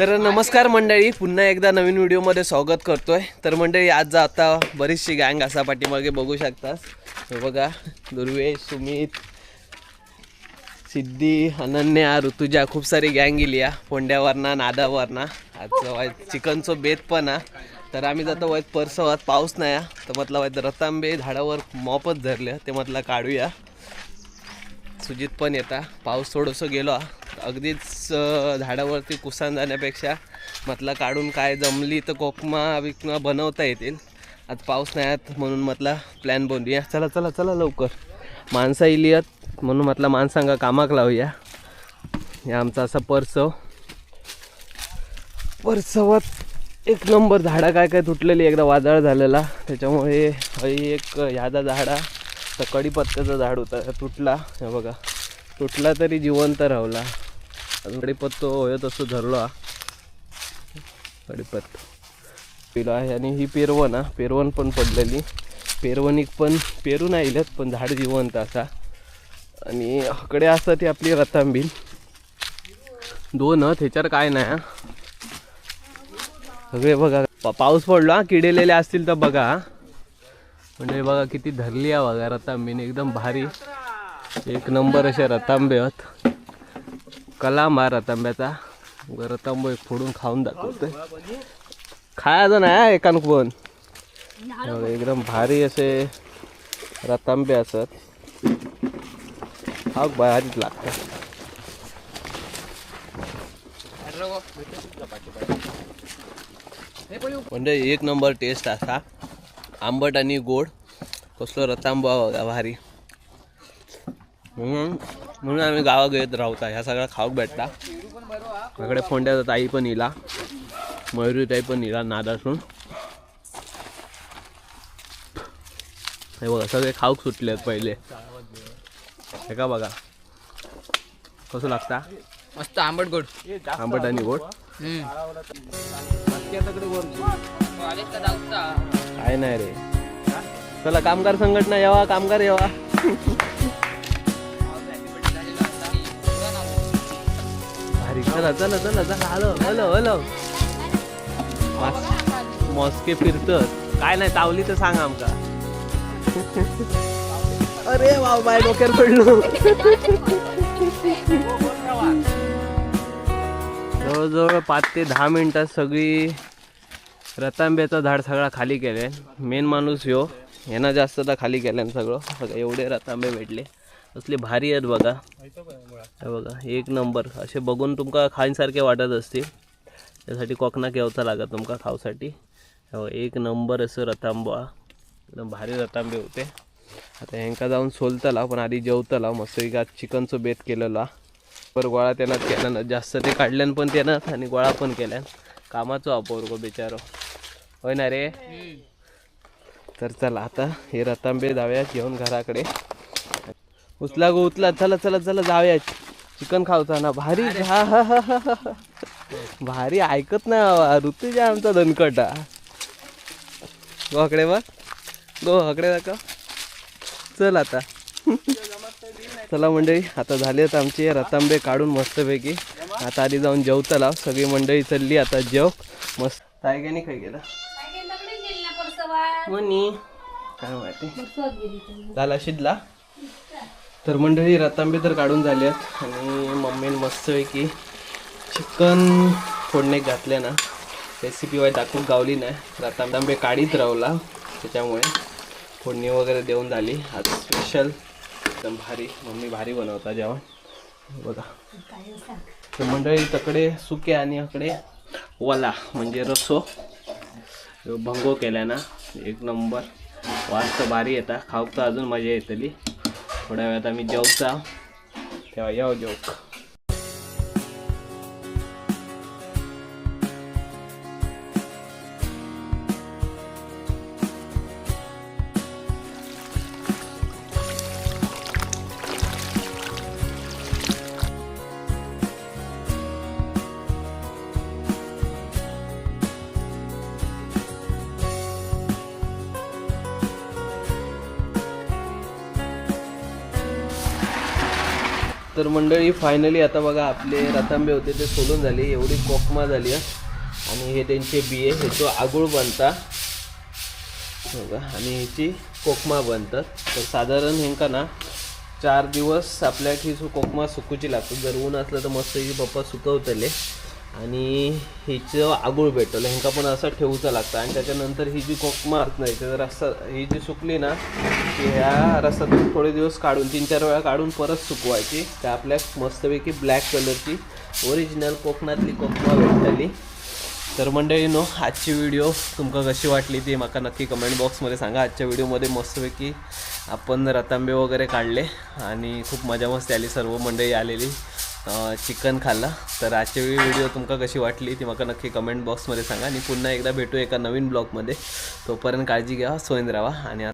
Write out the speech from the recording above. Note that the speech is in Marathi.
तर नमस्कार मंडळी पुन्हा एकदा नवीन व्हिडिओमध्ये स्वागत करतोय. तर मंडळी आज आता बरीचशी गँग असा पाठीमागे बघू शकतास. हे बघा दुर्वेश सुमित सिद्धी अनन्या ऋतुजा खूप सारी गँग गेली या. फोंड्यावरना नादावरना. आज वायत चिकनचं बेत पण हा. तर आम्ही जातो वाईत परसवात पाऊस नाही तर म्हटलं वाईत रतांबे झाडावर मॉपच धरलं ते म्हटलं काढूया. सुजित पण येता. पाऊस थोडंसं गेलो हा. अगदीच झाडावरती कुसान जाण्यापेक्षा मतला काढून काय जमली तर कोकमा विकमा बनवता येतील. आज पाऊस नाही आहेत म्हणून म्हटला प्लॅन बनवूया. चला चला चला लवकर. माणसं इली आहेत म्हणून म्हटलं माणसांगा कामाक लावूया. हे आमचा असा परसव. परसवात एक नंबर झाडा काय काय तुटलेली एकदा वादळ झालेला. त्याच्यामुळे हई एक ह्यादा झाडा तर कडीपत्त्याचं झाड होता तुटला. हे बघा. तुटला तरी जिवंत राहला. अजून कडीपत्तो होय तसं धरलो. हा कडीपत्तो पिलो आहे आणि ही पेरवण हा. पेरवण पण पडलेली. पेरवणीक पण पेरून आयल्यात पण झाड जिवंत असा. आणि हकडे असतात ती आपली रतांबील. दोन हं, त्याच्यावर काय नाही सगळे बघा. पा- पाऊस पडलो हा किडेलेले असतील तर बघा म्हणजे बघा किती धरली आहे बघा रतांबीने एकदम भारी. एक नंबर असे रतांबे आहेत. कलाम हा रतांब्याचा. रतांबो एक फोडून खाऊन दाखवतोय. खायचं नाही एकान पण एकदम भारी असे रतांबे असत. हा भारीच लागतात म्हणजे एक नंबर टेस्ट असा. आंबट आणि गोड. कसलो रतांबा भारी. म्हणून म्हणून आम्ही गावात येत राहता. ह्या सगळ्या खाऊक भेटता. माझ्याकडे फोंड्याचा ताई पण इला. मयुरी ताई पण इला नाद असून हे बघा सगळे खाऊक सुटले आहेत पहिले. हे का बघा? कसं लागता? मस्त आंबट गोड. आंबट आणि गोड? काय नाही रे. चला कामगार संघटना यावा कामगार यावा. भारी चला चला चला चला हॅलो हॅलो हॅलो. मॉस्के फिरतत काय नाही चावली तर सांग आमका. अरे वाव बाय डोक्यात पडलो. जवळजवळ पाच ते दहा मिनिटात सगळी रतांब्याचं झाड सगळा खाली केले मेन माणूस ह्यो. ह्यानं जास्त तर खाली केल्यान सगळं. बघा एवढे रतांबे भेटले. असले भारी आहेत बघा. हे बघा एक नंबर. असे बघून तुमका खाईसारखे वाटत असतील. त्यासाठी कोकणाक येवचा लागत तुमका खाऊसाठी. हे एक नंबर असं रतांबा. एकदम भारी रतांबे होते. आता ह्यांका जाऊन सोलतला पण आधी जेवतला. मस्त आज चिकनचं बेत केलेला. पर गोळा त्यानं केल्यानं जास्त ते काढल्यान पण त्यानं आणि गोळा पण केल्यान. कामाचो अपोर गो बिचारो. होय ना रे? तर चला आता हे रतांबे जाऊया घेऊन घराकडे. उचला गो उचला. चला चला चला जाऊया चिकन खाऊचा ना भारी हा हा हा. भारी ऐकत ना ऋतुजा आमचा दणकटा गो हकडे बघ. गो हकडे दाखव. चल आता. चला मंडळी आता झालेत आमचे रतांबे काढून मस्तपैकी. आता आधी जाऊन जेवतला सगळी मंडळी चालली आता जेव. मस्त. काय काय नाही काय गेलं मनी काय माहिती. झाला शिजला? तर मंडळी रतांबे तर काढून झाले आहेत. आणि मम्मीने मस्तपैकी चिकन फोडणे घातले ना. रेसिपी वाय दाखवून गावली नाही. रतांबे काढीत राहला त्याच्यामुळे फोडणी वगैरे देऊन झाली. आज स्पेशल एकदम भारी. मम्मी भारी बनवता जेवण. बघा. तर मंडळी तकडे सुके आणि अकडे वला म्हणजे रसो. भंगो केला ना. एक नंबर. वास तर भारी येता. खाऊक तर अजून मजा येतली. थोड्या वेळात आम्ही जेवचा तेव्हा येऊ जेवक तर मंडळी फायनली आता बघा आपले रतांबे होते ते सोलून झाले. एवढी कोकमा झाली आणि हे त्यांचे बिये ह्याचं आगुळ बनता. बघा आणि ह्याची कोकमा बनतात. तर साधारण ह्यांका ना चार दिवस आपल्या ही कोकमा सुकूची लागतो जर ऊन असलं तर मस्त ही पप्पा सुकवतले. आणि हिचं आगूळ भेटलं. ह्यांका पण असं ठेवूचं लागतं. आणि त्याच्यानंतर ही जी कोकमा मारत नाही तर रस्सा ही जी सुकली ना ती ह्या रस्त्यातून थोडे दिवस काढून तीन चार वेळा काढून परत सुकवायची. त्या आपल्या मस्तपैकी ब्लॅक कलरची ओरिजिनल कोकणातली कोकमा भेटली. तर मंडळीनो आजची व्हिडिओ तुमका कशी वाटली ती म्हाका नक्की कमेंट बॉक्समध्ये सांगा. आजच्या व्हिडिओमध्ये मस्तपैकी आपण रतांबे वगैरे काढले आणि खूप मजा मस्ती आली. सर्व मंडळी आलेली. चिकन खाल्लं. तर आजची व्हिडिओ तुमका कशी वाटली ती माका नक्की कमेंट बॉक्समध्ये सांगा. आणि पुन्हा एकदा भेटू एका नवीन ब्लॉगमध्ये तोपर्यंत काळजी घ्या. सोयन राहा आणि